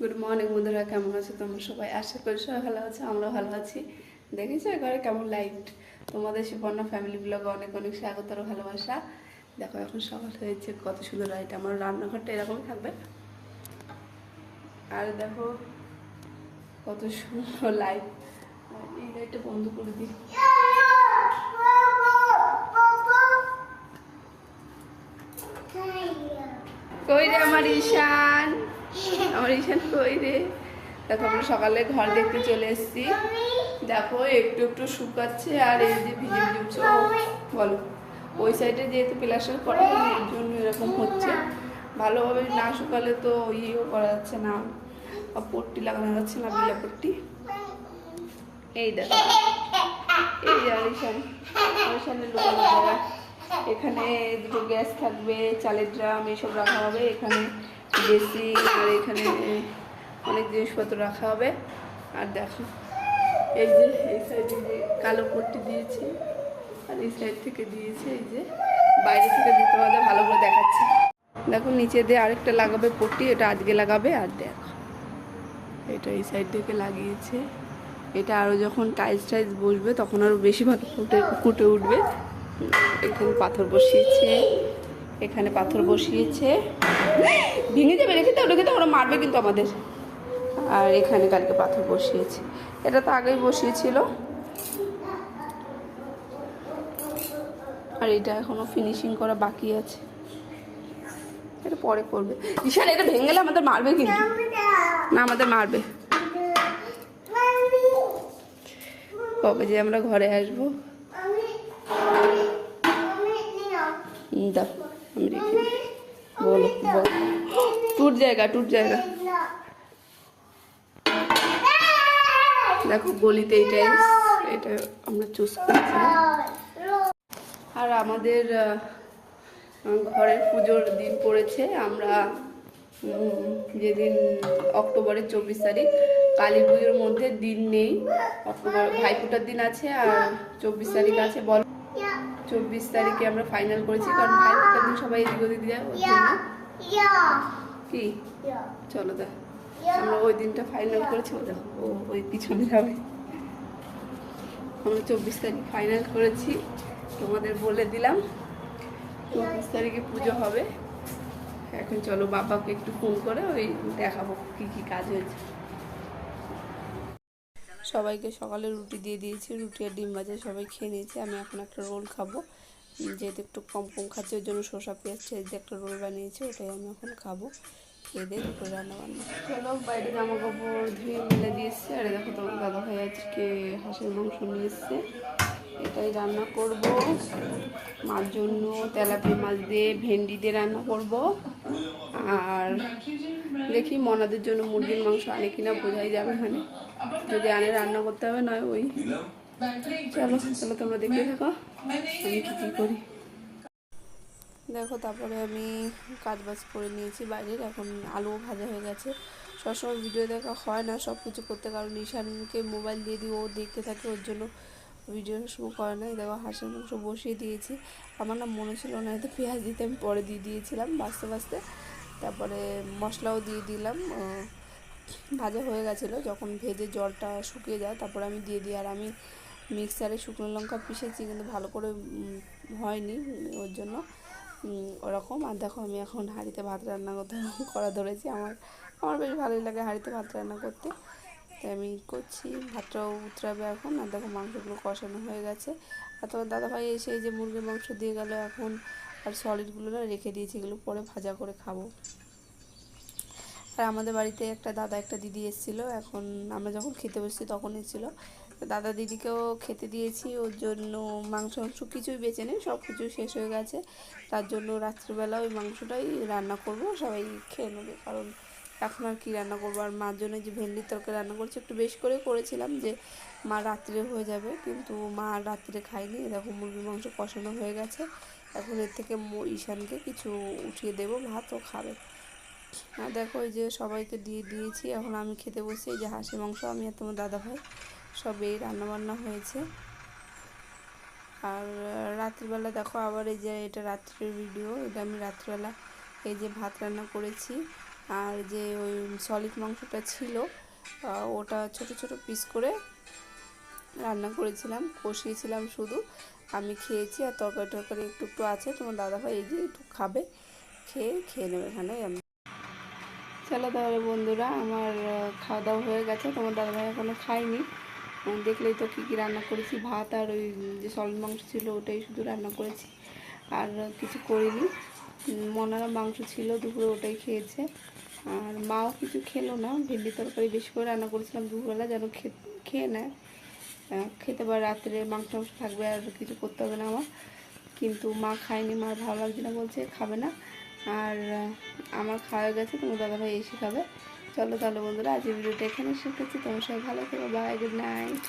Good morning বন্ধুরা, কেমন আছো তোমরা সবাই? আশা করি সবাই ভালো আছে আমরা ভালো আছি। দেখেছ ঘরে কেমন লাইট তোমাদের সুপর্ণা ফ্যামিলি ব্লগে অনেক অনেক স্বাগত আর ভালোবাসা। দেখো, এখন সকাল হয়েছে, কত সুন্দর লাইট আমার রান্নাঘরটা এরকমই থাকবে। আর দেখো, কত সুন্দর লাইট এই লাইটটা বন্ধ করে দিই। কই রে আমার ঈশান ঈশান কই রে। দেখো, আমরা সকালে ঘর দেখতে চলে এসেছি। দেখো, একটু একটু শুকাচ্ছে আর এই যে ভিজে ভিজে উঠছে। বলো, ওই সাইডে যেহেতু প্লাস্টার করা এর জন্য এরকম হচ্ছে। ভালোভাবে না শুকালে তো ইয়েও করা যাচ্ছে না। পট্টি লাগানো যাচ্ছে না বিলা পট্টি। এই দেখো, এই আলিশান। আলিশানের জায়গা এখানে দুটো গ্যাস থাকবে, চালের ড্রাম, এসব রাখা হবে। এখানে বেসি আর এখানে অনেক জিনিসপত্র রাখা হবে। আর দেখো, এই যে, এই সাইডে যে কালো পট্টি দিয়েছে, আর এই সাইড থেকে দিয়েছে এই যে বাইরে থেকে দিতে পারলে ভালো করে দেখাচ্ছে। দেখো, নিচে দিয়ে আরেকটা লাগাবে পট্টি, এটা আজকে লাগাবে, আর দেখো, এটা এই সাইড থেকে লাগিয়েছে। এটা আরও যখন টাইলস টাইলস বসবে, তখন আরও বেশি ভালো ফুটে উঠবে। এখানে পাথর বসিয়েছে। এখানে পাথর বসিয়েছে। ভেঙে যাবে, রেখে দাও রেখে দাও, ওরা মারবে কিন্তু আমাদের। আর এখানে কালকে পাথর বসিয়েছে। এটা তো আগেই বসিয়েছিল। আর এটা এখনও ফিনিশিং করা বাকি আছে। এটা পরে করবে। ঈশান, এটা ভেঙে গেলে আমাদের মারবে কিন্তু। না, আমাদের মারবে। কবে যে আমরা ঘরে আসব। দাও বলো টুর জায়গা টুর জায়গা। দেখো, গলিতে এইটা এটা আমরা চুজ করেছিলাম। আর আমাদের ঘরের পুজোর দিন পড়েছে। আমরা যেদিন অক্টোবরের চব্বিশ তারিখ, কালী পুজোর মধ্যে দিন নেই। অক্টোবর, ভাইফোঁটার দিন আছে আর চব্বিশ তারিখ আছে, বল চব্বিশ তারিখে আমরা ফাইনাল করেছি কারণ ভাইফোঁটার দিন সবাই এদিক ওদিক যায় জন্য। কি? চলো দেখ। আমরা ওই দিনটা ফাইনাল করেছি ও ওই পিছনে যাবে। আমরা চব্বিশ তারিখ ফাইনাল করেছি তোমাদের বলে দিলাম। চব্বিশ তারিখে পুজো হবে। এখন চলো বাবাকে একটু ফোন করে ওই দেখাবো কি কি কাজ হয়েছে। সবাইকে সকালে রুটি দিয়ে দিয়েছি, রুটি আর ডিম ভাজা সবাই খেয়ে নিয়েছে। আমি এখন একটা রোল খাব। যেহেতু একটু কম কম খাচ্ছে, ওই জন্য শসা, পেঁয়াজ দিয়ে একটা রোল বানিয়েছি, ওটাই আমি এখন খাব। খেয়ে দিয়ে দুপুরে রান্না বান্না চলো, বাইরে জামা কাপড় ধুয়ে মেলে দিয়েছি। আর দেখো তোমার দাদা ভাই আজকে হাঁসের মাংস নিয়ে এসছে। এটাই রান্না করব। মার জন্য তেলাপিয়া মাছ দিয়ে, ভেন্ডি দিয়ে রান্না করব। আর দেখি মনাদের জন্য মুরগির মাংস আনে কিনা, বোঝাই যাবে মানে। যদি আনে, রান্না করতে হবে, নয় ওই। চলো চলো তোমরা দেখে থাকো, আমি কী কী করি। দেখো, তারপরে আমি কাজ বাজ করে নিয়েছি বাইরের। এখন আলু ভাজা হয়ে গেছে। সবসময় ভিডিও দেখা হয় না সব কিছু করতে, কারণ ঈশানকে মোবাইল দিয়ে দিই, ও দেখতে থাকে, ওর জন্য ভিডিও শুরু করে নাই। দেখো, হাঁসের মাংস বসিয়ে দিয়েছি। আমার না মনে ছিল না এতে পেঁয়াজ দিতে, আমি পরে দিয়ে দিয়েছিলাম বাঁচতে বাঁচতে তারপরে মশলাও দিয়ে দিলাম। ভাজা হয়ে গেছিল। যখন ভেজে জলটা শুকিয়ে যায়, তারপরে আমি দিয়ে দিই। আর আমি মিক্সারে শুকনো লঙ্কা পিষেছি, কিন্তু ভালো করে হয়নি ওর জন্য। ওরকম। আর দেখো, আমি এখন হাঁড়িতে ভাত রান্না করতে, করা ধরেছি। আমার আমার বেশ ভালোই লাগে হাঁড়িতে ভাত রান্না করতে। তাই আমি করছি, ভাতটাও উতরাবে এখন। আর দেখো মাংসগুলো কষানো হয়ে গেছে। আর তোমার দাদাভাই এসে যে মুরগির মাংস দিয়ে গেল এখন। আর সলিডগুলো না রেখে দিয়েছি, এগুলো পরে ভাজা করে খাব। আর আমাদের বাড়িতে একটা দাদা, একটা দিদি এসেছিল। এখন আমরা যখন খেতে বসছি তখন এসেছিল। দাদা দিদিকেও খেতে দিয়েছি, ওর জন্য মাংস মাংস কিছুই বেঁচে নেই, সব কিছু শেষ হয়ে গেছে। তার জন্য রাত্রিবেলা ওই মাংসটাই রান্না করব, সবাই খেয়ে নেবে। কারণ এখন আর কী রান্না করব? আর মার জন্য যে ভেন্ডির তরকারি রান্না করছি, একটু বেশ করে করেছিলাম যে মা রাত্রে হয়ে যাবে, কিন্তু মা রাত্রে খায়নি। এরকম মুরগির মাংস কষানো হয়ে গেছে। এখন এর থেকে ঈশানকে কিছু উঠিয়ে দেবো ভাতও খাবে। আর দেখো এই যে সবাইকে দিয়ে দিয়েছি, এখন আমি খেতে বসি এই যে হাঁসি মাংস, আমি আর তোমার দাদা ভাই সব এই রান্নাবান্না হয়েছে। আর রাত্রিবেলা দেখো আবার এই যে এটা রাত্রের ভিডিও এটা আমি রাত্রিবেলা এই যে ভাত রান্না করেছি। আর যে ওই সলিড মাংসটা ছিল ওটা ছোট ছোট পিস করে রান্না করেছিলাম, কষিয়েছিলাম শুধু। আমি খেয়েছি আর তরকারি টরকারি একটু একটু আছে, তোমার দাদাভাই এই যে একটু খাবে, খেয়ে খেয়ে নেবে এখানে আমি। চলো তাহলে বন্ধুরা, আমার খাওয়া দাওয়া হয়ে গেছে, তোমার দাদাভাই এখনও খায়নি। দেখলেই তো কী কী রান্না করেছি, ভাত আর ওই যে সলিড মাংস ছিল ওটাই শুধু রান্না করেছি, আর কিছু করিনি। মনারা মাংস ছিল, দুপুরে ওটাই খেয়েছে। আর মাও কিছু খেলো না, ভেন্ডি তরকারি বেশি করে রান্না করেছিলাম দুপুরবেলা, যেন খেয়ে নেয়। খেতে পারে রাত্রে মাংস মাংস থাকবে আর কিছু করতে হবে না আমার। কিন্তু মা খায়নি মার ভালো লাগছে না বলছে, খাবে না। আর আমার খাওয়া গেছে, তোমার দাদাভাই এসে খাবে। চলো তাহলে বন্ধুরা, আজকের ভিডিওটা এখানে করছি। তোমার সবাই ভালো থেকো বাই গুড নাইট